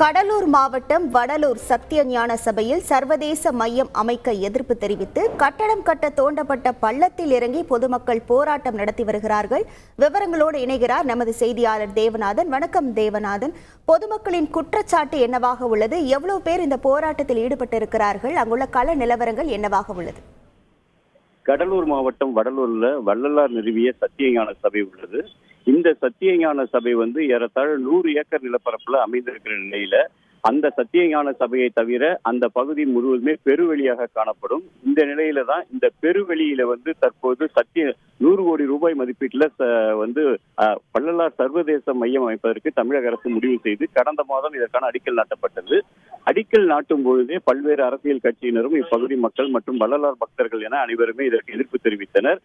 கடலூர் மாவட்டம் வடலூர் சத்திய ஞான சபையில் சர்வதேச மையம் அமைக்க எதிர்ப்பு தெரிவித்து கட்டடம் கட்ட தோண்டப்பட்ட பள்ளத்தில் இறங்கி பொதுமக்கள் போராட்டம் நடத்தி வருகிறார்கள். விவரங்களோடு இணைகிறார் நமது செய்தியாளர் தேவநாதன். வணக்கம் தேவநாதன். பொதுமக்களின் குற்றச்சாட்டு என்னவாக உள்ளது? எவ்வளவு பேர் இந்த போராட்டத்தில் ஈடுபட்டிருக்கிறார்கள்? அங்குள்ள கள நிலவரங்கள் என்னவாக உள்ளது? கடலூர் மாவட்டம் வடலூர்ல வள்ளலார் நிறுவிய சத்தியஞான சபை உள்ளது. இந்த சத்தியஞான சபை வந்து ஏறத்தாழ நூறு ஏக்கர் நிலப்பரப்புல அமைந்திருக்கிற நிலையில அந்த சத்தியஞான சபையை தவிர அந்த பகுதி முழுவதுமே பெருவெளியாக காணப்படும். இந்த நிலையில தான் இந்த பெருவெளியில வந்து தற்போது சத்திய நூறு கோடி ரூபாய் மதிப்பீட்டுல வந்து பள்ளலார் சர்வதேச மையம் அமைப்பதற்கு தமிழக அரசு முடிவு செய்து கடந்த மாதம் இதற்கான அடிக்கல் நாட்டப்பட்டது. அடிக்கல் நாட்டும் பொழுதே பல்வேறு அரசியல் கட்சியினரும் இப்பகுதி மக்கள் மற்றும் வள்ளலார் பக்தர்கள் என அனைவருமே இதற்கு எதிர்ப்பு தெரிவித்தனர்.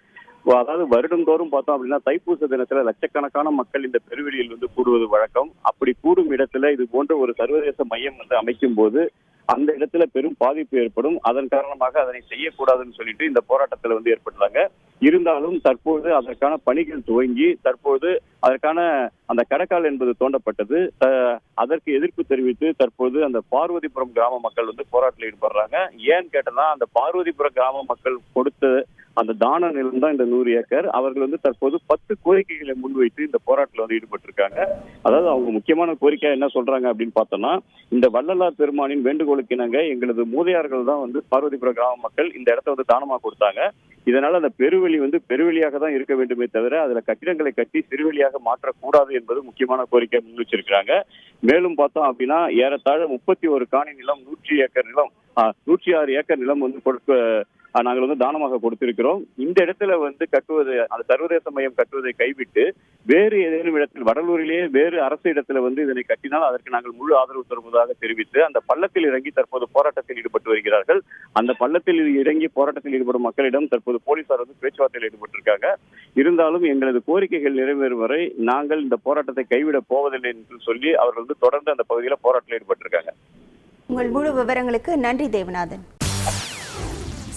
அதாவது வருடந்தோறும் பார்த்தோம் அப்படின்னா தைப்பூச தினத்துல லட்சக்கணக்கான மக்கள் இந்த பெருவெளியில் வந்து கூடுவது வழக்கம். அப்படி கூடும் இடத்துல இது போன்ற ஒரு சர்வதேச மையம் வந்து அமைக்கும் போது அந்த இடத்துல பெரும் பாதிப்பு ஏற்படும். அதன் காரணமாக அதனை செய்யக்கூடாதுன்னு சொல்லிட்டு இந்த போராட்டத்துல வந்து ஏற்பட்டாங்க இருந்தாலும் தற்போது அதற்கான பணிகள் துவங்கி தற்போது அதற்கான அந்த கடக்கால் என்பது தோண்டப்பட்டது. அதற்கு எதிர்ப்பு தெரிவித்து தற்போது அந்த பார்வதிபுரம் கிராம மக்கள் வந்து போராட்டத்தில் ஈடுபடுறாங்க. ஏன்னு கேட்டனா அந்த பார்வதிபுரம் கிராம மக்கள் கொடுத்த அந்த தான நிலம் தான் இந்த நூறு ஏக்கர். அவர்கள் வந்து தற்போது பத்து கோரிக்கைகளை முன்வைத்து இந்த போராட்டத்தில் வந்து ஈடுபட்டிருக்காங்க. அதாவது அவங்க முக்கியமான கோரிக்கை என்ன சொல்றாங்க அப்படின்னு பார்த்தோம்னா இந்த வள்ளலார் பெருமானின் வேண்டுகோளுக்கு இணங்க எங்களது மூதையார்கள் தான் வந்து பார்வதிபுர கிராம மக்கள் இந்த இடத்த வந்து தானமாக கொடுத்தாங்க. இதனால அந்த பெருவெளி வந்து பெருவெளியாக தான் இருக்க வேண்டுமே தவிர அதுல கட்டிடங்களை கட்டி சிறுவெளியாக மாற்றக்கூடாது என்பது முக்கியமான கோரிக்கை முன் வச்சிருக்கிறாங்க. மேலும் பார்த்தோம் அப்படின்னா ஏறத்தாழ முப்பத்தி ஒரு காணி நிலம் நூற்றி ஏக்கர் நிலம் நூற்றி ஆறு ஏக்கர் நிலம் வந்து கொடுக்க நாங்கள் வந்து தானமாக கொடுத்திருக்கிறோம். இந்த இடத்துல வந்து கட்டுவது அந்த சர்வதேச மையம் கட்டுவதை கைவிட்டு வேறு ஏதேனும் இடத்தில் வடலூரிலேயே வேறு அரசு இடத்துல வந்து இதனை கட்டினால் அதற்கு நாங்கள் முழு ஆதரவு தருவதாக தெரிவித்து அந்த பள்ளத்தில் இறங்கி தற்போது போராட்டத்தில் ஈடுபட்டு வருகிறார்கள். அந்த பள்ளத்தில் இறங்கி போராட்டத்தில் ஈடுபடும் மக்களிடம் தற்போது போலீசார் வந்து பேச்சுவார்த்தையில் ஈடுபட்டிருக்காங்க. இருந்தாலும் எங்களது கோரிக்கைகள் நிறைவேறும் வரை நாங்கள் இந்த போராட்டத்தை கைவிடப் போவதில்லை என்று சொல்லி அவர்கள் வந்து தொடர்ந்து அந்த பகுதியில் போராட்டத்தில் ஈடுபட்டிருக்காங்க. உங்கள் முழு விவரங்களுக்கு நன்றி தேவநாதன்.